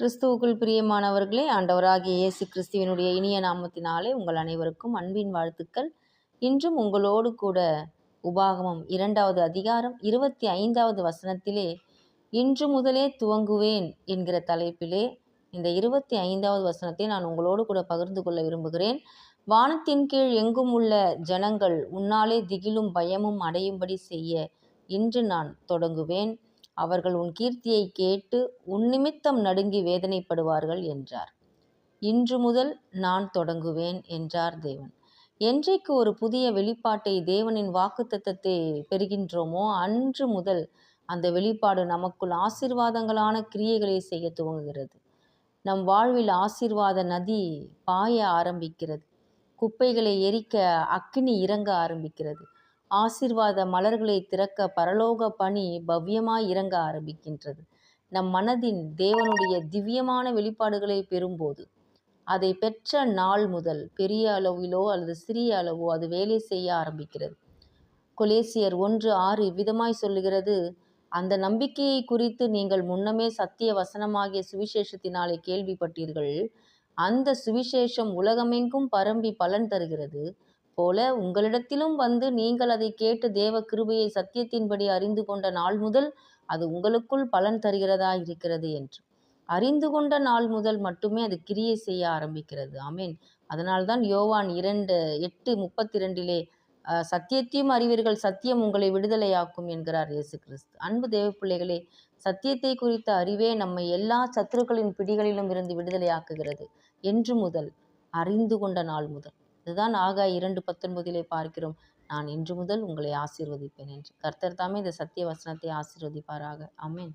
கிறிஸ்துவுக்குள் பிரியமானவர்களே ஆண்டவராகிய இயேசு கிறிஸ்துவினுடைய இனிய நாமத்தினாலே உங்கள் அனைவருக்கும் அன்பின் வாழ்த்துக்கள். இன்றும் உங்களோடு கூட உபாகமம் இரண்டாவது அதிகாரம் இருபத்தி ஐந்தாவது வசனத்திலே இன்று முதலே துவங்குவேன் என்கிற தலைப்பிலே இந்த இருபத்தி ஐந்தாவது வசனத்தை நான் உங்களோடு கூட பகிர்ந்து கொள்ள விரும்புகிறேன். வானத்தின் கீழ் எங்கும் உள்ள ஜனங்கள் உன்னாலே திகிலும் பயமும் அடையும்படி செய்ய இன்று நான் தொடங்குவேன். அவர்கள் உன் கீர்த்தியை கேட்டு உன் நிமித்தம் நடுங்கி வேதனைப்படுவார்கள் என்றார். இன்று முதல் நான் தொடங்குவேன் என்றார் தேவன். என்றைக்கு ஒரு புதிய வெளிப்பாட்டை தேவனின் வாக்குத்தத்தத்தை பெறுகின்றோமோ அன்று முதல் அந்த வெளிப்பாடு நமக்குள் ஆசீர்வாதங்களான கிரியைகளை செய்ய துவங்குகிறது. நம் வாழ்வில் ஆசீர்வாத நதி பாய ஆரம்பிக்கிறது. குப்பைகளை எரிக்க அக்கினி இறங்க ஆரம்பிக்கிறது. ஆசீர்வாத மலர்களை திறக்க பரலோக பணி பவ்யமாய் இறங்க ஆரம்பிக்கின்றது. நம் மனதின் தேவனுடைய திவ்யமான வெளிப்பாடுகளை பெறும்போது அதை பெற்ற நாள் முதல் பெரிய அளவிலோ அல்லது சிறிய அளவோ அது வேலை செய்ய ஆரம்பிக்கிறது. கொலேசியர் ஒன்று ஆறு விதமாய் சொல்லுகிறது அந்த நம்பிக்கையை குறித்து நீங்கள் முன்னமே சத்திய வசனமாகிய சுவிசேஷத்தினாலே கேள்விப்பட்டீர்கள். அந்த சுவிசேஷம் உலகமெங்கும் பரம்பி பலன் தருகிறது. போல உங்களிடத்திலும் வந்து நீங்கள் அதை கேட்டு தேவ கிருபையை சத்தியத்தின்படி அறிந்து கொண்ட நாள் முதல் அது உங்களுக்குள் பலன் தருகிறதா இருக்கிறது என்று. அறிந்து கொண்ட நாள் முதல் மட்டுமே அது கிரியை செய்ய ஆரம்பிக்கிறது. ஆமீன். அதனால்தான் யோவான் இரண்டு எட்டு முப்பத்தி ரெண்டிலே சத்தியத்தையும் அறிவீர்கள் சத்தியம் உங்களை விடுதலையாக்கும் என்கிறார் இயேசு கிறிஸ்து அன்பு தேவ பிள்ளைகளே சத்தியத்தை குறித்த அறிவே நம்மை எல்லா சத்துருக்களின் பிடிகளிலும் இருந்து விடுதலையாக்குகிறது. என்று முதல் அறிந்து கொண்ட நாள் முதல். இதுதான் ஆகா இரண்டு பத்தொன்பதிலே பார்க்கிறோம். நான் இன்று முதல் உங்களை ஆசீர்வதிப்பேன் என்று. கர்த்தர் தாமே இந்த சத்திய வசனத்தை ஆசீர்வதிப்பாராக. அமேன்